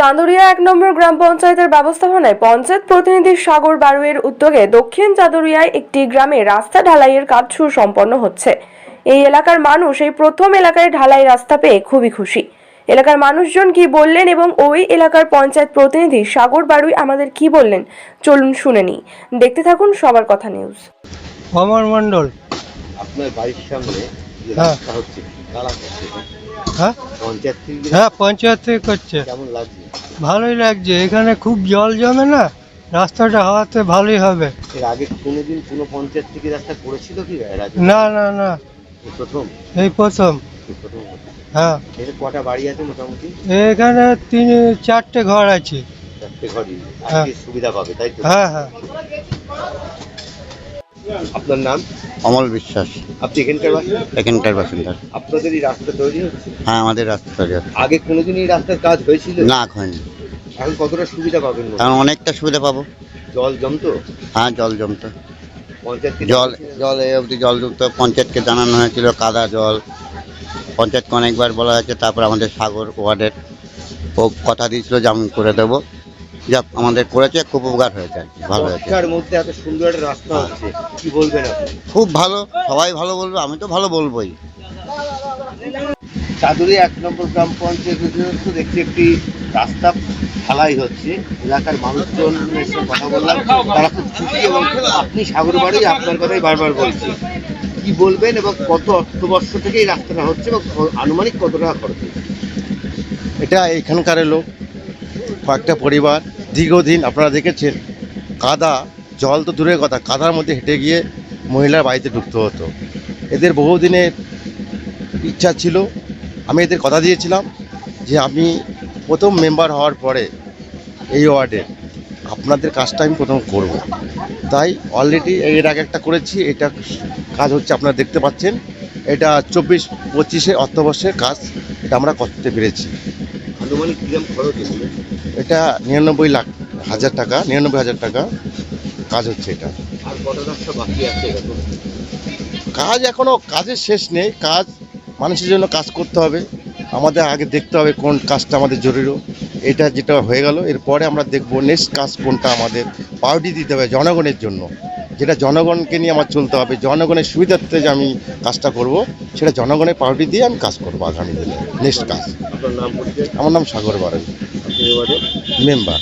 চাঁদুরিয়া এক নম্বর গ্রাম পঞ্চায়েতের ব্যবস্থাপনায় পঞ্চায়েত প্রতিনিধি সাগর বারুয়ের উদ্যোগে দক্ষিণ চাঁদুরিয়ায় একটি গ্রামে রাস্তা ঢালাইয়ের কাজ সুসম্পন্ন হচ্ছে। এই এলাকার মানুষ এই প্রথম এলাকায় ঢালাই রাস্তা পেয়ে খুবই খুশি। এলাকার মানুষজন কি বললেন এবং ওই এলাকার পঞ্চায়েত প্রতিনিধি সাগর বারুই আমাদের কি বললেন চলুন শুনে নিই। দেখতে থাকুন সবার কথা নিউজ। অমর মণ্ডল। আপনার বাড়ির সামনে যে হ্যাঁ। রাস্তা হচ্ছে হ্যাঁ। পঞ্চায়েত থেকে? হ্যাঁ পঞ্চায়েত থেকে করছে। কেমন লাগছে? ভালোই লাগছে এখানে খুব জল জমে না রাস্তাটা হওয়াতে ভালোই হবে। এর আগে কোনোদিন কোনো পঞ্চায়েত থেকে রাস্তা করেছিল কি না না না। এই প্রথম? এই প্রথম। হ্যাঁ। এর কটা বাড়ি আছে মোটামুটি? এখানে তিন চারটে ঘর আছে। চারটে ঘরই। হ্যাঁ। সুবিধা পাবে তাই তো? হ্যাঁ হ্যাঁ। আপনার নাম? অমল বিশ্বাস। আপনি এখানকার বাসিন্দা? এখানকার বাসিন্দা। আপনাদের এই রাস্তা তৈরি হচ্ছে হ্যাঁ আমাদের রাস্তা তৈরি হচ্ছে। আগে কোনোদিন এই রাস্তার কাজ হয়েছিল? না হয়নি। এখন কতটা সুবিধা পাবেন কারণ অনেকটা সুবিধা পাবো। জল জমতো? হ্যাঁ জল জমতো। পঞ্চায়েত জল জল এই অবধি জল যুক্ত পঞ্চায়েতকে জানানো হয়েছিল কাদা জল। পঞ্চায়েতকে অনেকবার বলা হয়েছে তারপর আমাদের সাগর ওয়ার্ডের ও কথা দিয়েছিল যে আমি করে দেবো। যা আমাদের করেছে খুব উপকার হয়েছে আর কি, ভালো হয়েছে। মধ্যে এত সুন্দর একটা রাস্তা হচ্ছে কি বলবেন আপনি? খুব ভালো সবাই ভালো বলবে আমি তো ভালো বলবোই। চাদুরি এক নম্বর গ্রাম পঞ্চায়েত দেখছি একটি রাস্তা ঢালাই হচ্ছে এলাকার মানুষজনের সঙ্গে কথা বললাম তারা খুব খুশি এবং আপনি সাগর বাড়ি আপনার কথাই বারবার বলছি। কি বলবেন এবং কত অর্থবর্ষ থেকে এই রাস্তাটা হচ্ছে এবং আনুমানিক কত টাকা খরচ এটা এখানকার লোক কয়েকটা পরিবার দীর্ঘদিন আপনারা দেখেছেন, কাদা, জল তো দূরের কথা, কাদার মধ্যে হেঁটে গিয়ে মহিলার বাড়িতে ঢুকতে হতো। এদের বহুদিনের ইচ্ছা ছিল, আমি এদের কথা দিয়েছিলাম যে আমি প্রথম মেম্বার হওয়ার পরে এই ওয়ার্ডে আপনাদের কাজটা আমি প্রথম করব। তাই অলরেডি এর আগে একটা করেছি, এটা কাজ হচ্ছে আপনারা দেখতে পাচ্ছেন। এটা চব্বিশ পঁচিশে অর্থবর্ষের কাজ, এটা আমরা করতে পেরেছি। আনুমানিক কিরম খরচ এগুলো এটা নিরানব্বই লাখ হাজার টাকা নিরানব্বই হাজার টাকা কাজ হচ্ছে এটা। আর কত রাস্তা বাকি আছে এরকম কাজ এখনও কাজের শেষ নেই কাজ মানুষের জন্য কাজ করতে হবে। আমাদের আগে দেখতে হবে কোন কাজটা আমাদের জরুরি। এটা যেটা হয়ে গেল এরপরে আমরা দেখব নেক্সট কাজ কোনটা আমাদের পাউটি দিতে হবে জনগণের জন্য। যেটা জনগণকে নিয়ে আমার চলতে হবে জনগণের সুবিধার্থে যে আমি কাজটা করব সেটা জনগণের পাউটি দিয়ে আমি কাজ করব আগামী দিনে নেক্সট কাজ। আপনার নাম পরিচয়? আমার নাম সাগর বারেন মেম্বার।